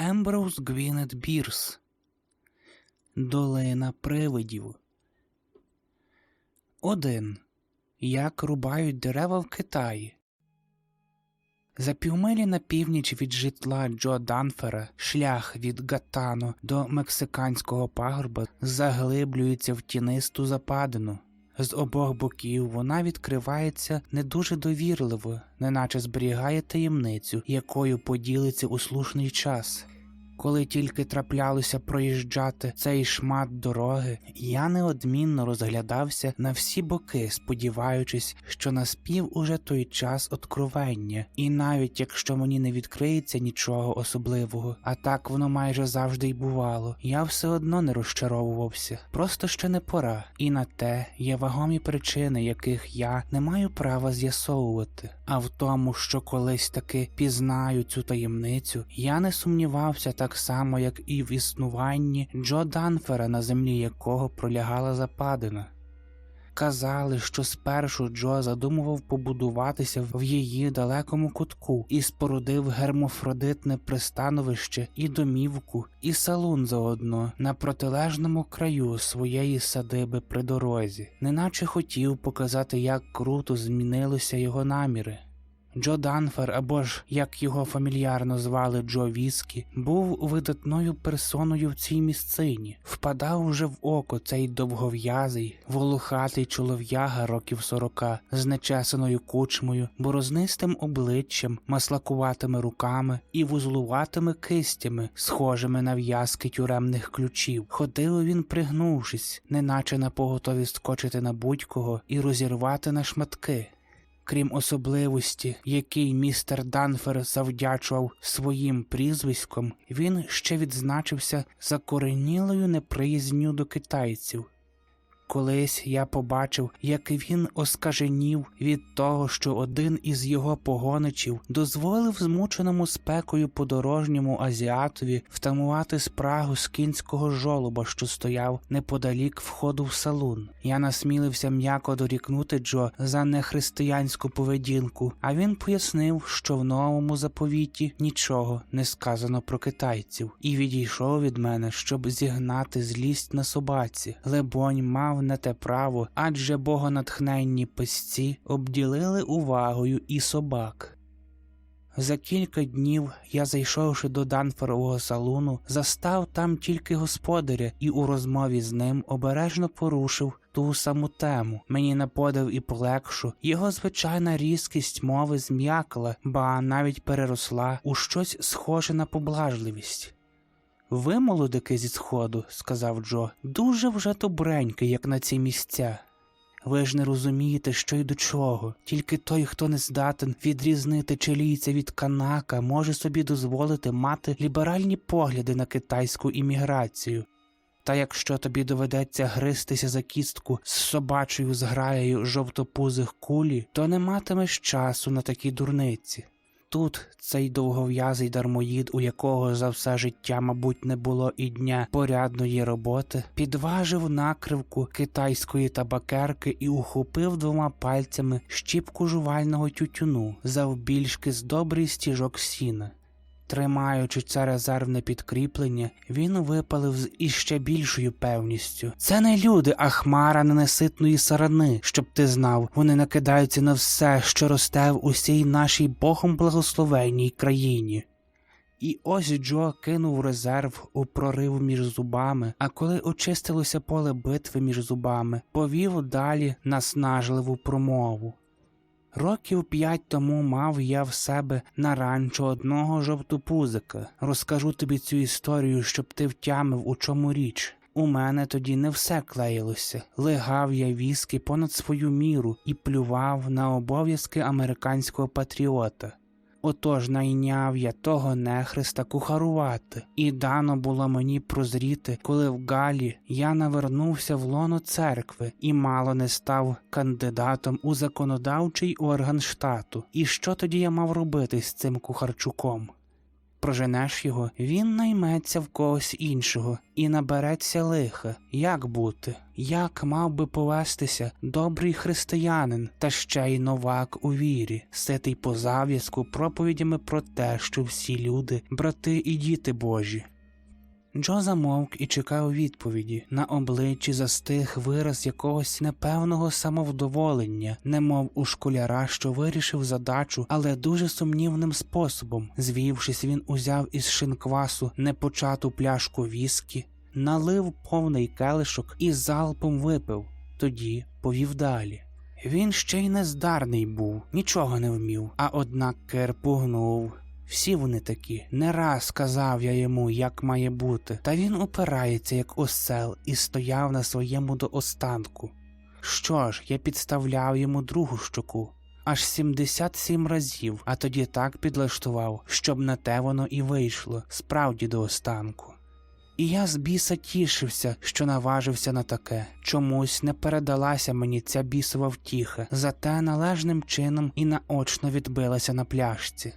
Емброуз Гвінет Бірс. Долина привидів. Один. Як рубають дерева в Китаї. За півмилі на північ від житла Джо Данфера шлях від Гатано до мексиканського пагорба заглиблюється в тінисту западину. З обох боків вона відкривається не дуже довірливо, неначе зберігає таємницю, якою поділиться у слушний час. Коли тільки траплялося проїжджати цей шмат дороги, я неодмінно розглядався на всі боки, сподіваючись, що наспів уже той час откровення, і навіть якщо мені не відкриється нічого особливого, а так воно майже завжди й бувало, я все одно не розчаровувався, просто ще не пора, і на те є вагомі причини, яких я не маю права з'ясовувати. А в тому, що колись таки пізнаю цю таємницю, я не сумнівався так само, як і в існуванні Джо Данфера, на землі якого пролягала западина. Казали, що спершу Джо задумував побудуватися в її далекому кутку і спорудив гермофродитне пристановище і домівку, і салун заодно на протилежному краю своєї садиби при дорозі, неначе хотів показати, як круто змінилися його наміри. Джо Данфер, або ж як його фамільярно звали Джо Віскі, був видатною персоною в цій місцині. Впадав уже в око цей довгов'язий, волохатий чолов'яга років сорока з нечесаною кучмою, борознистим обличчям, маслакуватими руками і вузлуватими кистями, схожими на в'язки тюремних ключів. Ходив він, пригнувшись, неначе на поготові скочити на будь-кого і розірвати на шматки. Крім особливості, який містер Данфер завдячував своїм прізвиськом, він ще відзначився закоренілою неприязню до китайців. Колись я побачив, як він оскаженів від того, що один із його погоничів дозволив змученому спекою подорожньому азіатові втамувати спрагу з кінського жолоба, що стояв неподалік входу в салун. Я насмілився м'яко дорікнути Джо за нехристиянську поведінку, а він пояснив, що в новому заповіті нічого не сказано про китайців, і відійшов від мене, щоб зігнати злість на собаці. Лебонь мав на те право, адже богонатхненні писці обділили увагою і собак. За кілька днів я, зайшовши до Данферового салуну, застав там тільки господаря і у розмові з ним обережно порушив ту саму тему. Мені на подив і полегшу, його звичайна різкість мови зм'якла, ба навіть переросла у щось схоже на поблажливість. Ви, молодики зі сходу, сказав Джо, дуже вже добренькі, як на ці місця. Ви ж не розумієте, що й до чого. Тільки той, хто не здатен відрізнити чилійця від канака, може собі дозволити мати ліберальні погляди на китайську імміграцію. Та якщо тобі доведеться гристися за кістку з собачою зграєю жовтопузих кулі, то не матимеш часу на такі дурниці. Тут цей довгов'язий дармоїд, у якого за все життя, мабуть, не було і дня порядної роботи, підважив накривку китайської табакерки і ухопив двома пальцями щіпку жувального тютюну завбільшки з добрий стіжок сіна. Тримаючи це резервне підкріплення, він випалив з іще більшою певністю. Це не люди, а хмара ненаситної сарани, щоб ти знав. Вони накидаються на все, що росте в усій нашій богом благословенній країні. І ось Джо кинув резерв у прорив між зубами, а коли очистилося поле битви між зубами, повів далі наснажливу промову. Років п'ять тому мав я в себе на ранчо одного жовтопузика. Розкажу тобі цю історію, щоб ти втямив, у чому річ. У мене тоді не все клеїлося. Легав я віски понад свою міру і плював на обов'язки американського патріота. Отож найняв я того нехриста кухарувати, і дано було мені прозріти, коли в Галі я навернувся в лоно церкви і мало не став кандидатом у законодавчий орган штату. І що тоді я мав робити з цим кухарчуком? Проженеш його, він найметься в когось іншого і набереться лиха. Як бути? Як мав би повестися добрий християнин та ще й новак у вірі, ситий по зав'язку проповідями про те, що всі люди, брати і діти Божі. Джо замовк і чекав відповіді. На обличчі застиг вираз якогось непевного самовдоволення, немов у школяра, що вирішив задачу, але дуже сумнівним способом. Звівшись, він узяв із шинквасу непочату пляшку віскі, налив повний келишок і залпом випив, тоді повів далі. Він ще й нездарний був, нічого не вмів, а однак кир пугнув. Всі вони такі. Не раз казав я йому, як має бути, та він упирається, як осел, і стояв на своєму до останку. Що ж, я підставляв йому другу щоку. Аж 77 разів, а тоді так підлаштував, щоб на те воно і вийшло, справді до останку. І я з біса тішився, що наважився на таке. Чомусь не передалася мені ця бісова втіха, зате належним чином і наочно відбилася на пляшці.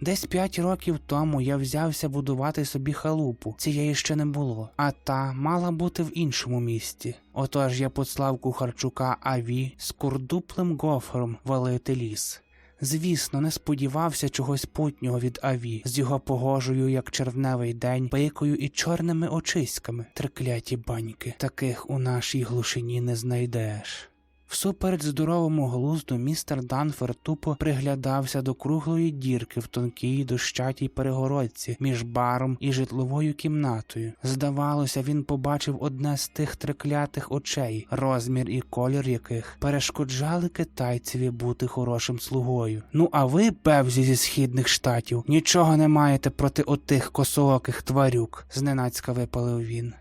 Десь п'ять років тому я взявся будувати собі халупу, цієї ще не було, а та мала бути в іншому місті. Отож я послав кухарчука Аві з курдуплим гофром валити ліс. Звісно, не сподівався чогось путнього від Аві з його погожою, як червневий день, пикою і чорними очиськами. Трикляті баньки, таких у нашій глушині не знайдеш. Всупереч здоровому глузду містер Данфер тупо приглядався до круглої дірки в тонкій дощатій перегородці між баром і житловою кімнатою. Здавалося, він побачив одне з тих триклятих очей, розмір і колір яких перешкоджали китайцеві бути хорошим слугою. Ну а ви, певзі зі східних штатів, нічого не маєте проти отих косооких тварюк, зненацька випалив він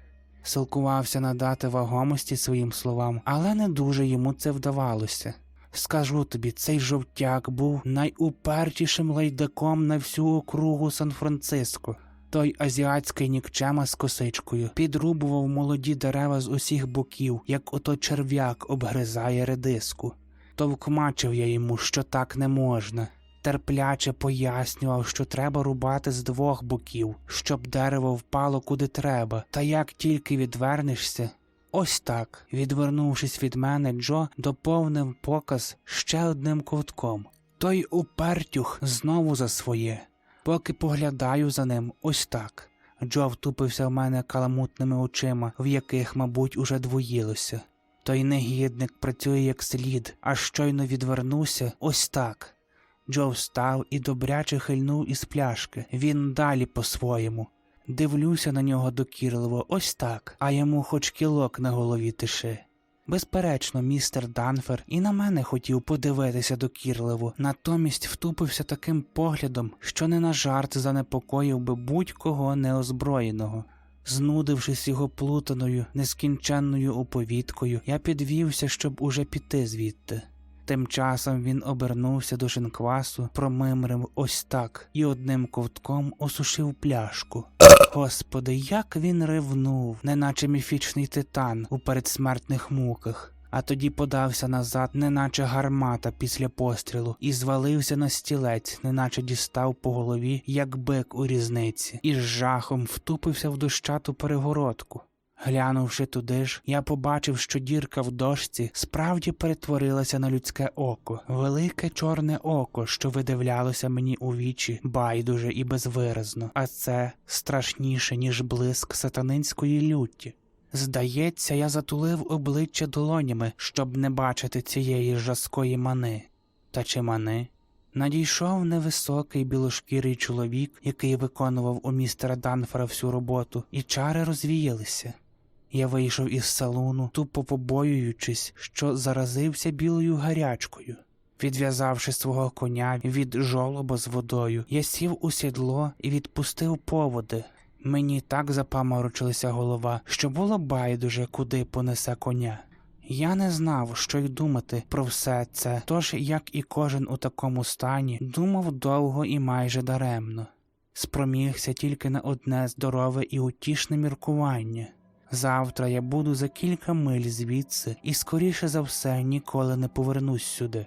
силкувався надати вагомості своїм словам, але не дуже йому це вдавалося. Скажу тобі, цей жовтяк був найупертішим лайдаком на всю округу Сан-Франциско. Той азіатський нікчема з косичкою підрубував молоді дерева з усіх боків, як ото черв'як обгризає редиску. Товкмачив я йому, що так не можна. Терпляче пояснював, що треба рубати з двох боків, щоб дерево впало куди треба, та як тільки відвернешся. Ось так, відвернувшись від мене, Джо доповнив показ ще одним ковтком. Той упертюх знову за своє. Поки поглядаю за ним, ось так. Джо втупився в мене каламутними очима, в яких, мабуть, уже двоїлося. Той негідник працює як слід, а щойно відвернувся, ось так. Джо встав і добряче хильнув із пляшки. Він далі по-своєму. Дивлюся на нього докірливо, ось так, а йому хоч кілок на голові тиши. Безперечно, містер Данфер і на мене хотів подивитися докірливо, натомість втупився таким поглядом, що не на жарт занепокоїв би будь-кого неозброєного. Знудившись його плутаною, нескінченною оповідкою, я підвівся, щоб уже піти звідти. Тим часом він обернувся до шинквасу, промимрив ось так і одним ковтком осушив пляшку. Господи, як він ревнув, неначе міфічний титан у передсмертних муках. А тоді подався назад, неначе гармата після пострілу, і звалився на стілець, неначе дістав по голові, як бик у різниці, і з жахом втупився в дощату перегородку. Глянувши туди ж, я побачив, що дірка в дошці справді перетворилася на людське око, велике чорне око, що видивлялося мені у вічі, байдуже і безвиразно, а це страшніше, ніж блиск сатанинської люті. Здається, я затулив обличчя долонями, щоб не бачити цієї жаскої мани. Та чи мани? Надійшов невисокий білошкірий чоловік, який виконував у містера Данфера всю роботу, і чари розвіялися. Я вийшов із салону, тупо побоюючись, що заразився білою гарячкою. Відв'язавши свого коня від жолоба з водою, я сів у сідло і відпустив поводи. Мені так запаморочилася голова, що було байдуже, куди понесе коня. Я не знав, що й думати про все це, тож, як і кожен у такому стані, думав довго і майже даремно. Спромігся тільки на одне здорове і утішне міркування. Завтра я буду за кілька миль звідси і, скоріше за все, ніколи не повернусь сюди.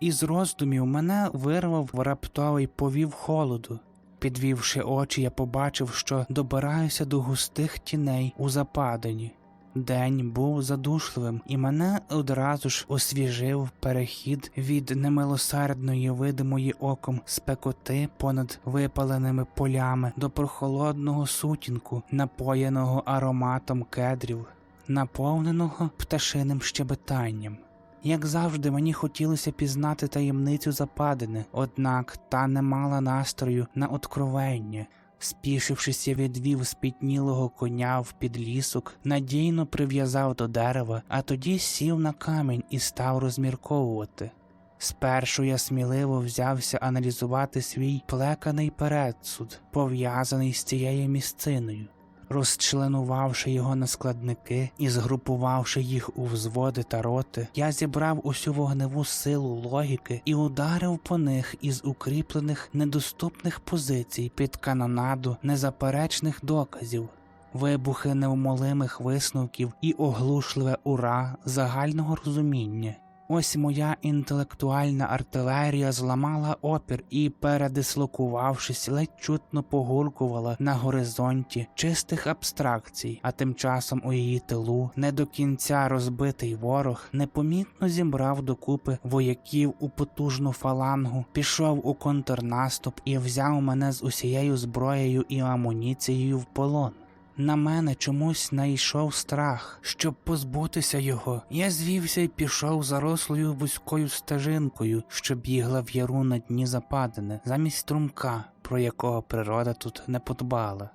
Із роздумів мене вирвав раптовий повів холоду. Підвівши очі, я побачив, що добираюся до густих тіней у западині. День був задушливим, і мене одразу ж освіжив перехід від немилосердної видимої оком спекоти понад випаленими полями до прохолодного сутінку, напоєного ароматом кедрів, наповненого пташиним щебетанням. Як завжди, мені хотілося пізнати таємницю западини, однак та не мала настрою на откровення. Спішившись, я відвів спітнілого коня в підлісок, надійно прив'язав до дерева, а тоді сів на камінь і став розмірковувати. Спершу я сміливо взявся аналізувати свій плеканий передсуд, пов'язаний з цією місциною. Розчленувавши його на складники і згрупувавши їх у взводи та роти, я зібрав усю вогневу силу логіки і ударив по них із укріплених недоступних позицій під канонаду незаперечних доказів. Вибухи неумолимих висновків і оглушливе ура загального розуміння. Ось моя інтелектуальна артилерія зламала опір і, передислокувавшись, ледь чутно погулкувала на горизонті чистих абстракцій, а тим часом у її тилу не до кінця розбитий ворог непомітно зібрав докупи вояків у потужну фалангу, пішов у контрнаступ і взяв мене з усією зброєю і амуніцією в полон. На мене чомусь найшов страх. Щоб позбутися його, я звівся і пішов зарослою вузькою стежинкою, що бігла в яру на дні западини, замість струмка, про якого природа тут не подбала.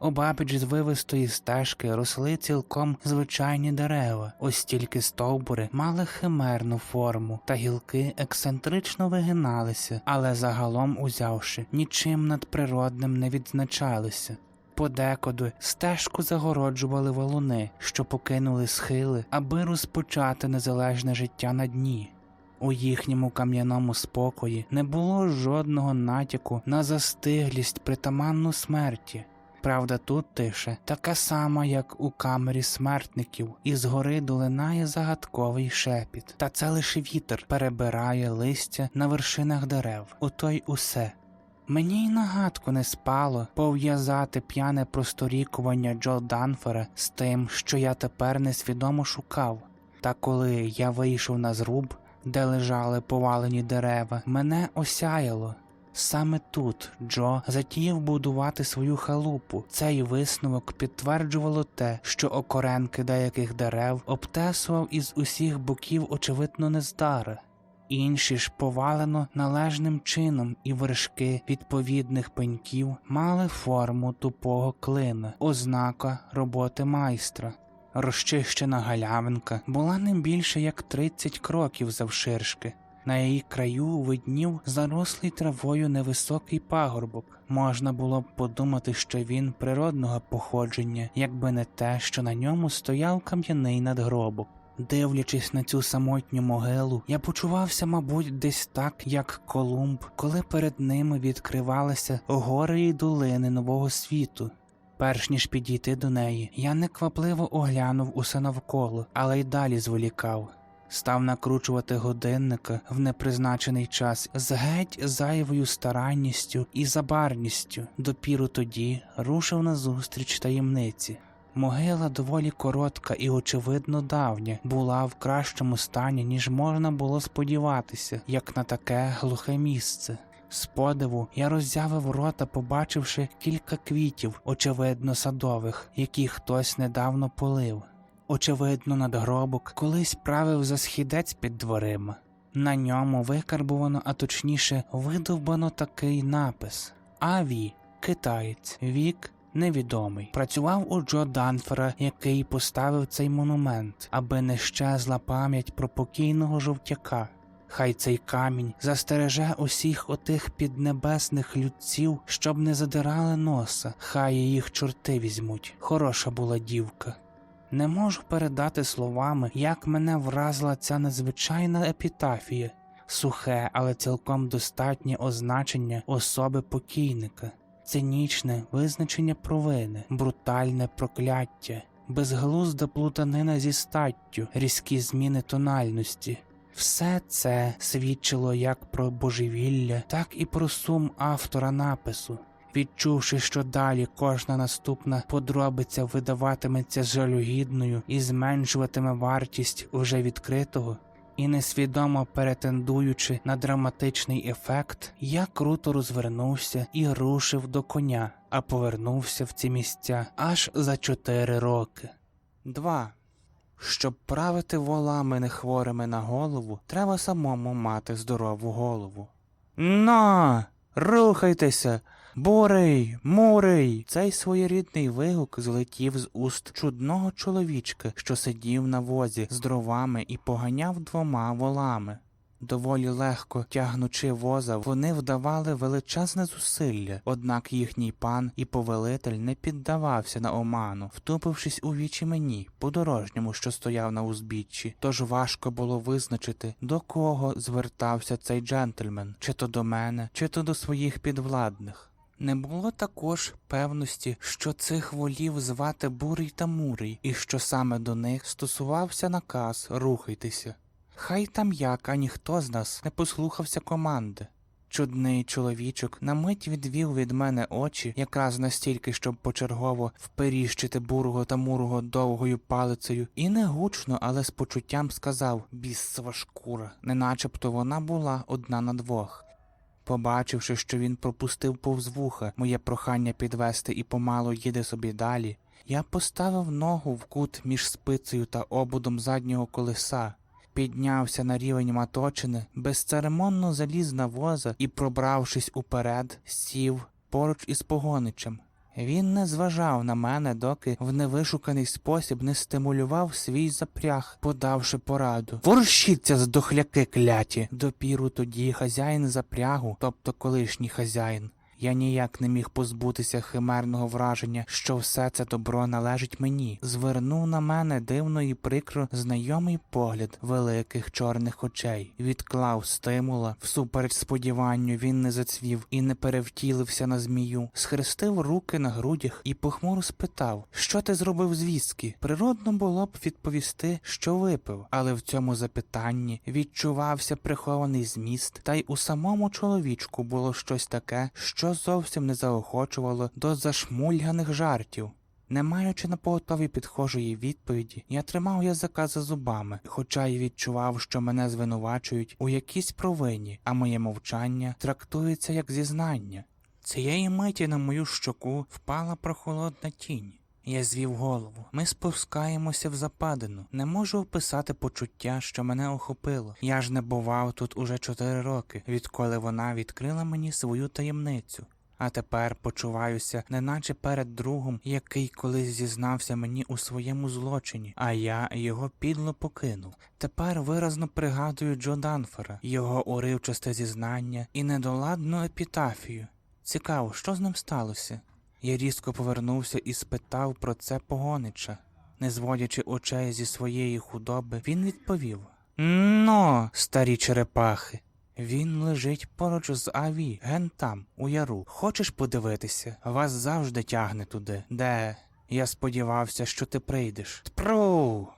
Обабіч звивистої стежки росли цілком звичайні дерева, ось тільки стовбури мали химерну форму, та гілки ексцентрично вигиналися, але загалом узявши, нічим надприродним не відзначалися. Подекуди стежку загороджували валуни, що покинули схили, аби розпочати незалежне життя на дні. У їхньому кам'яному спокої не було жодного натяку на застиглість притаманну смерті. Правда, тут тише така сама, як у камері смертників, і згори долинає загадковий шепіт, та це лише вітер перебирає листя на вершинах дерев, ото й усе. Мені й нагадку не спало пов'язати п'яне просторікування Джо Данфера з тим, що я тепер несвідомо шукав. Та коли я вийшов на зруб, де лежали повалені дерева, мене осяяло. Саме тут Джо затіяв будувати свою халупу. Цей висновок підтверджувало те, що окоренки деяких дерев обтесував із усіх боків, очевидно, нездара. Інші ж повалено належним чином, і вершки відповідних пеньків мали форму тупого клина, ознака роботи майстра. Розчищена галявинка була не більше як 30 кроків завширшки. На її краю виднів зарослий травою невисокий пагорбок. Можна було б подумати, що він природного походження, якби не те, що на ньому стояв кам'яний надгробок. Дивлячись на цю самотню могилу, я почувався, мабуть, десь так, як Колумб, коли перед ними відкривалися гори й долини нового світу. Перш ніж підійти до неї, я неквапливо оглянув усе навколо, але й далі зволікав. Став накручувати годинника в непризначений час з геть зайвою старанністю і забарністю, допіру тоді рушив назустріч таємниці. Могила доволі коротка і, очевидно, давня, була в кращому стані, ніж можна було сподіватися, як на таке глухе місце. З подиву я роззявив рота, побачивши кілька квітів, очевидно, садових, які хтось недавно полив. Очевидно, надгробок колись правив за східець під дверима. На ньому викарбувано, а точніше, видовбано такий напис: Аві, китаєць, вік невідомий. Працював у Джо Данфера, який поставив цей монумент, аби не щезла пам'ять про покійного жовтяка. Хай цей камінь застереже усіх отих піднебесних людців, щоб не задирали носа, хай їх чорти візьмуть. Хороша була дівка. Не можу передати словами, як мене вразила ця незвичайна епітафія, сухе, але цілком достатнє означення особи покійника, цинічне визначення провини, брутальне прокляття, безглузда плутанина зі статтю, різкі зміни тональності. Все це свідчило як про божевілля, так і про сум автора напису. відчувши, що далі кожна наступна подробиця видаватиметься жалюгідною і зменшуватиме вартість уже відкритого, і несвідомо перетендуючи на драматичний ефект, я круто розвернувся і рушив до коня, а повернувся в ці місця аж за чотири роки. Два. Щоб правити волами нехворими на голову, треба самому мати здорову голову. На, рухайтеся, бурий, мурий. Цей своєрідний вигук злетів з уст чудного чоловічка, що сидів на возі з дровами і поганяв двома волами. Доволі легко тягнучи воза, вони вдавали величезне зусилля, однак їхній пан і повелитель не піддавався на оману, втупившись у вічі мені, подорожньому, що стояв на узбіччі, тож важко було визначити, до кого звертався цей джентльмен, чи то до мене, чи то до своїх підвладних. Не було також певності, що цих волів звати Бурий та Мурий, і що саме до них стосувався наказ рухайтеся. Хай там як, а ніхто з нас не послухався команди. Чудний чоловічок на мить відвів від мене очі, якраз настільки, щоб почергово вперіщити бурого та мурого довгою палицею, і не гучно, але з почуттям сказав бісова шкура, неначебто вона була одна на двох. Побачивши, що він пропустив повз вуха моє прохання підвести і помало їде собі далі, я поставив ногу в кут між спицею та ободом заднього колеса, піднявся на рівень маточини, безцеремонно заліз на воза і, пробравшись уперед, сів поруч із погоничем. Він не зважав на мене, доки в невишуканий спосіб не стимулював свій запряг, подавши пораду. Ворщіться, здохляки кляті! Допіру тоді хазяїн запрягу, тобто колишній хазяїн. Я ніяк не міг позбутися химерного враження, що все це добро належить мені. Звернув на мене дивно і прикро знайомий погляд великих чорних очей, відклав стимула, всупереч сподіванню він не зацвів і не перевтілився на змію, схрестив руки на грудях і похмуро спитав, що ти зробив з віскі? Природно було б відповісти, що випив, але в цьому запитанні відчувався прихований зміст, та й у самому чоловічку було щось таке, що зовсім не заохочувало до зашмульганих жартів. Не маючи на поготові підхожої відповіді, я тримав язика за зубами, хоча й відчував, що мене звинувачують у якійсь провині, а моє мовчання трактується як зізнання. Цієї миті на мою щоку впала прохолодна тінь. Я звів голову. Ми спускаємося в западину. Не можу описати почуття, що мене охопило. Я ж не бував тут уже чотири роки, відколи вона відкрила мені свою таємницю. А тепер почуваюся, неначе перед другом, який колись зізнався мені у своєму злочині, а я його підло покинув. Тепер виразно пригадую Джо Данфера, його уривчасте зізнання і недоладну епітафію. Цікаво, що з ним сталося? Я різко повернувся і спитав про це погонича. Не зводячи очей зі своєї худоби, він відповів: Но, старі черепахи. Він лежить поруч з Аві, ген там, у яру. Хочеш подивитися? Вас завжди тягне туди. Де? Я сподівався, що ти прийдеш. Тпру.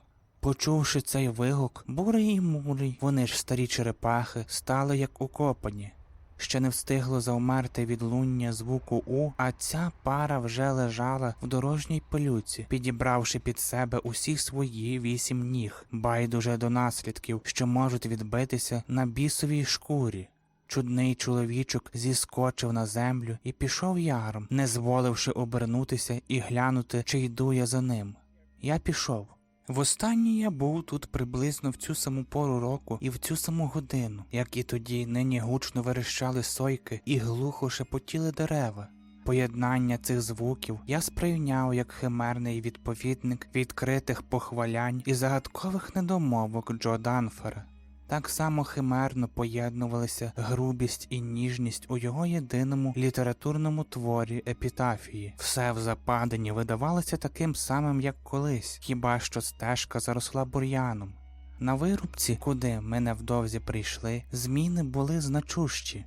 Почувши цей вигук, бурий і мурий, вони ж старі черепахи, стали як укопані. Ще не встигло завмерти відлуння звуку У, а ця пара вже лежала в дорожній пилюці, підібравши під себе усі свої вісім ніг, байдуже до наслідків, що можуть відбитися на бісовій шкурі. Чудний чоловічок зіскочив на землю і пішов яром, не зволивши обернутися і глянути, чи йду я за ним. Я пішов. Востаннє я був тут приблизно в цю саму пору року і в цю саму годину, як і тоді нині гучно верещали сойки і глухо шепотіли дерева. Поєднання цих звуків я сприйняв як химерний відповідник відкритих похвалянь і загадкових недомовок Джо Данфера. Так само химерно поєднувалися грубість і ніжність у його єдиному літературному творі епітафії. Все в западині видавалося таким самим, як колись, хіба що стежка заросла бур'яном. На вирубці, куди ми невдовзі прийшли, зміни були значущі.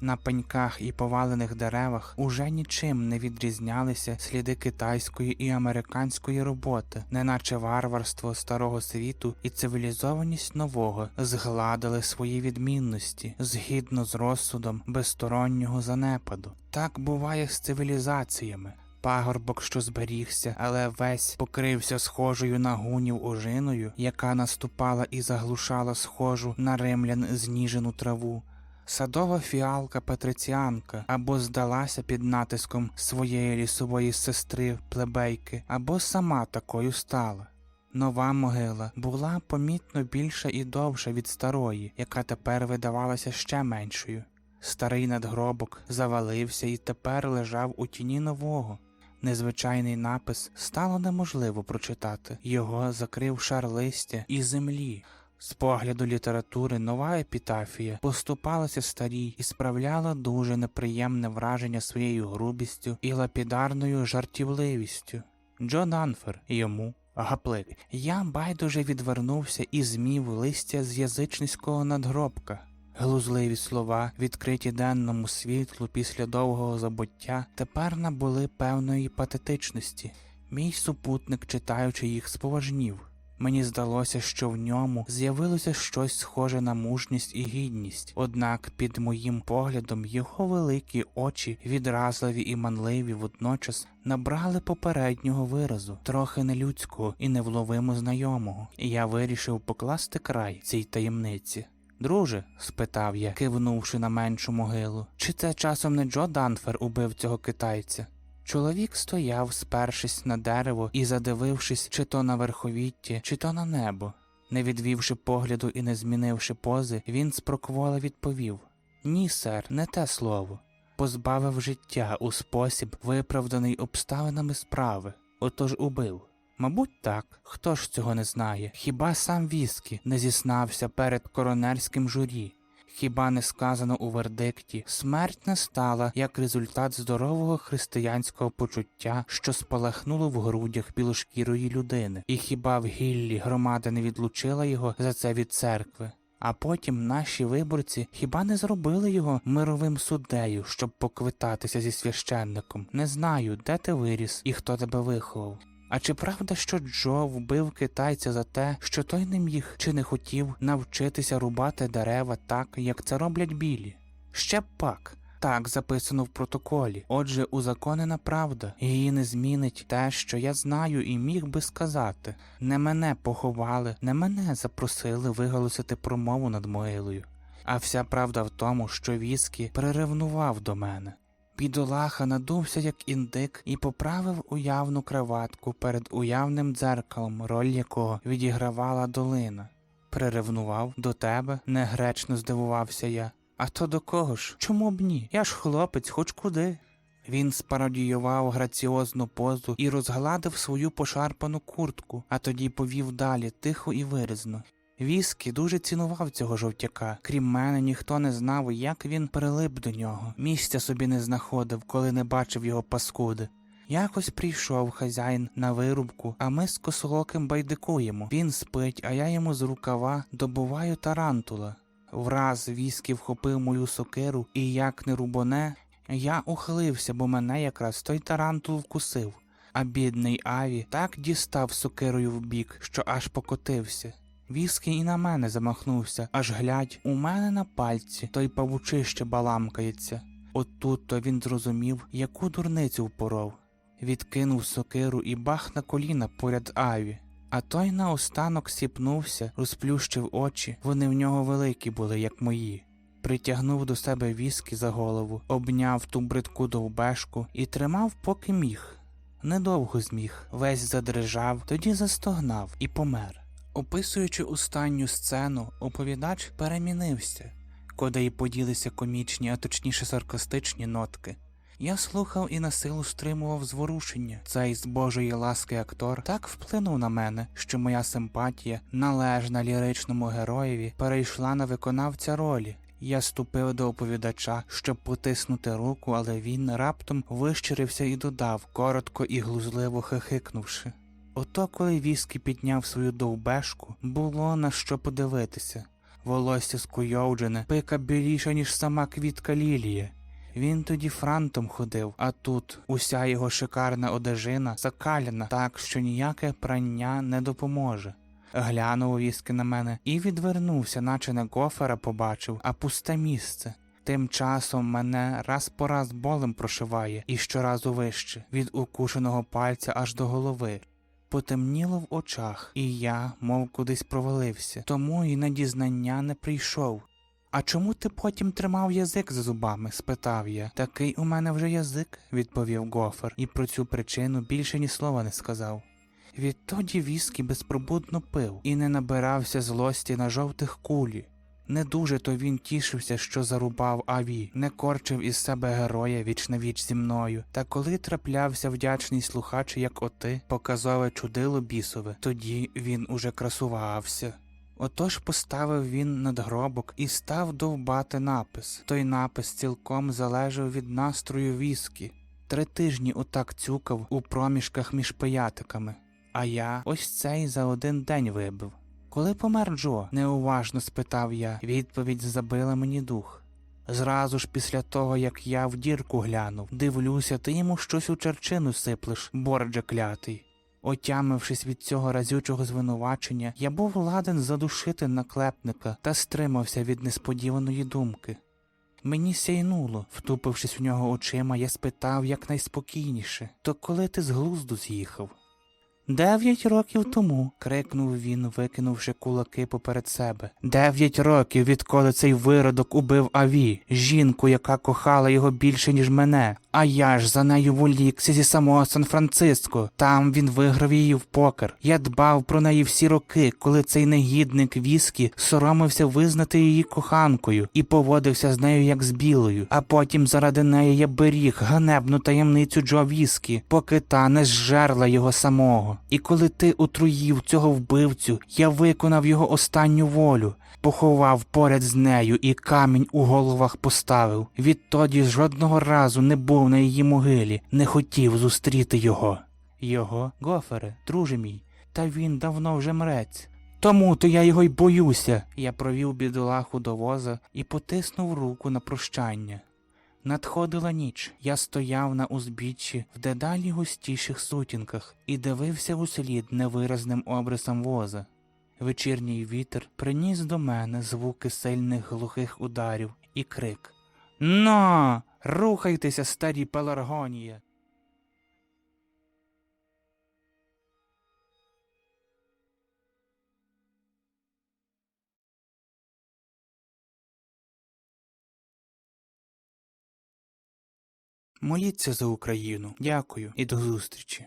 На пеньках і повалених деревах уже нічим не відрізнялися сліди китайської і американської роботи, неначе варварство старого світу і цивілізованість нового згладили свої відмінності згідно з розсудом безстороннього занепаду. Так буває з цивілізаціями. Пагорбок, що зберігся, але весь покрився схожою на гунів ожиною, яка наступала і заглушала схожу на римлян зніжену траву. Садова фіалка патриціанка або здалася під натиском своєї лісової сестри плебейки, або сама такою стала. Нова могила була помітно більша і довша від старої, яка тепер видавалася ще меншою. Старий надгробок завалився і тепер лежав у тіні нового. Незвичайний напис стало неможливо прочитати. Його закрив шар листя і землі. З погляду літератури нова епітафія поступалася старій і справляла дуже неприємне враження своєю грубістю і лапідарною жартівливістю. Джо Данфер йому гапливі. Я байдуже відвернувся і змів листя з язичницького надгробка. Глузливі слова, відкриті денному світлу після довгого забуття, тепер набули певної патетичності. Мій супутник, читаючи їх, споважнів. Мені здалося, що в ньому з'явилося щось схоже на мужність і гідність, однак під моїм поглядом його великі очі, відразливі і манливі водночас, набрали попереднього виразу, трохи нелюдського і невловимо знайомого, і я вирішив покласти край цій таємниці. Друже, спитав я, кивнувши на меншу могилу, чи це часом не Джо Данфер убив цього китайця? Чоловік стояв, спершись на дерево і задивившись чи то на верховітті, чи то на небо. Не відвівши погляду і не змінивши пози, він спроквола відповів Ні, сер, не те слово. Позбавив життя у спосіб, виправданий обставинами справи, отож убив. Мабуть, так, хто ж цього не знає? Хіба сам Віскі не зіснався перед коронерським журі? Хіба не сказано у вердикті, смерть настала як результат здорового християнського почуття, що спалахнуло в грудях білошкірої людини, і хіба в гіллі громада не відлучила його за це від церкви? А потім наші виборці хіба не зробили його мировим суддею, щоб поквитатися зі священником? Не знаю, де ти виріс і хто тебе виховав. А чи правда, що Джо вбив китайця за те, що той не міг чи не хотів навчитися рубати дерева так, як це роблять білі? Ще б пак. Так записано в протоколі. Отже, узаконена правда, її не змінить те, що я знаю і міг би сказати. Не мене поховали, не мене запросили виголосити промову над могилою. А вся правда в тому, що Віскі приревнував до мене. Бідолаха надувся як індик і поправив уявну краватку перед уявним дзеркалом, роль якого відігравала долина. Приревнував до тебе, негречно здивувався я. А то до кого ж? Чому б ні? Я ж хлопець, хоч куди. Він спарадіював граціозну позу і розгладив свою пошарпану куртку, а тоді повів далі тихо і виразно. Віскі дуже цінував цього жовтяка. Крім мене, ніхто не знав, як він прилип до нього. Місця собі не знаходив, коли не бачив його паскуди. Якось прийшов хазяїн на вирубку, а ми з косолоким байдикуємо. Він спить, а я йому з рукава добуваю тарантула. Враз віскі вхопив мою сокиру, і як не рубоне, я ухилився, бо мене якраз той тарантул вкусив. А бідний Аві так дістав сокирою в бік, що аж покотився. Віскі і на мене замахнувся, аж глядь, у мене на пальці той павучище баламкається. От тут то він зрозумів, яку дурницю впоров. Відкинув сокиру і бах на коліна поряд Аві. А той наостанок сіпнувся, розплющив очі, вони в нього великі були, як мої. Притягнув до себе віскі за голову, обняв ту бридку довбешку і тримав, поки міг. Недовго зміг, весь задрижав, тоді застогнав і помер. Описуючи останню сцену, оповідач перемінився, куди й поділися комічні, а точніше саркастичні нотки. Я слухав і на силу стримував зворушення. Цей з Божої ласки актор так вплинув на мене, що моя симпатія, належна ліричному героєві, перейшла на виконавця ролі. Я ступив до оповідача, щоб потиснути руку, але він раптом вищирився і додав, коротко і глузливо хихикнувши. Ото, коли віскі підняв свою довбешку, було на що подивитися. волосся скуйовджене, пика біліша, ніж сама квітка лілії. Він тоді франтом ходив, а тут уся його шикарна одежина закаляна так, що ніяке прання не допоможе. Глянув віски на мене і відвернувся, наче не гофера побачив, а пусте місце. Тим часом мене раз по раз болем прошиває і щоразу вище, від укушеного пальця аж до голови. Потемніло в очах, і я, мов кудись провалився, тому і на дізнання не прийшов. А чому ти потім тримав язик за зубами? спитав я. Такий у мене вже язик, відповів гофер, і про цю причину більше ні слова не сказав. Відтоді віскі безпробудно пив і не набирався злості на жовтих кулі. Не дуже то він тішився, що зарубав аві, не корчив із себе героя віч на віч зі мною. Та коли траплявся вдячний слухач, як оти, показове чудило бісове, тоді він уже красувався. Отож поставив він надгробок і став довбати напис. Той напис цілком залежав від настрою віскі. Три тижні отак цюкав у проміжках між пиятиками, а я ось цей за один день вибив. Коли помер Джо? неуважно спитав я. Відповідь забила мені дух. Зразу ж після того, як я в дірку глянув, дивлюся, ти йому щось у черчину сиплеш, бордже клятий. Отямившись від цього разючого звинувачення, я був ладен задушити наклепника та стримався від несподіваної думки. Мені сяйнуло, втупившись в нього очима, я спитав якнайспокійніше то коли ти з глузду з'їхав? Дев'ять років тому. крикнув він, викинувши кулаки поперед себе. Дев'ять років, відколи цей виродок убив Аві, жінку, яка кохала його більше, ніж мене. А я ж за нею волікся зі самого Сан-Франциско. Там він виграв її в покер. Я дбав про неї всі роки, коли цей негідник віскі соромився визнати її коханкою і поводився з нею як з білою. А потім заради неї я беріг ганебну таємницю Джо Віскі, поки та не зжерла його самого. І коли ти отруїв цього вбивцю, я виконав його останню волю, поховав поряд з нею і камінь у головах поставив. Відтоді жодного разу не був на її могилі, не хотів зустріти його. Його, гофере, друже мій, та він давно вже мрець. Тому то я його й боюся. Я провів бідолаху до воза і потиснув руку на прощання. Надходила ніч, я стояв на узбіччі в дедалі густіших сутінках і дивився услід невиразним обрисом воза. Вечірній вітер приніс до мене звуки сильних глухих ударів і крик Но, рухайтеся, старі пеларгонія. Моліться за Україну. Дякую і до зустрічі.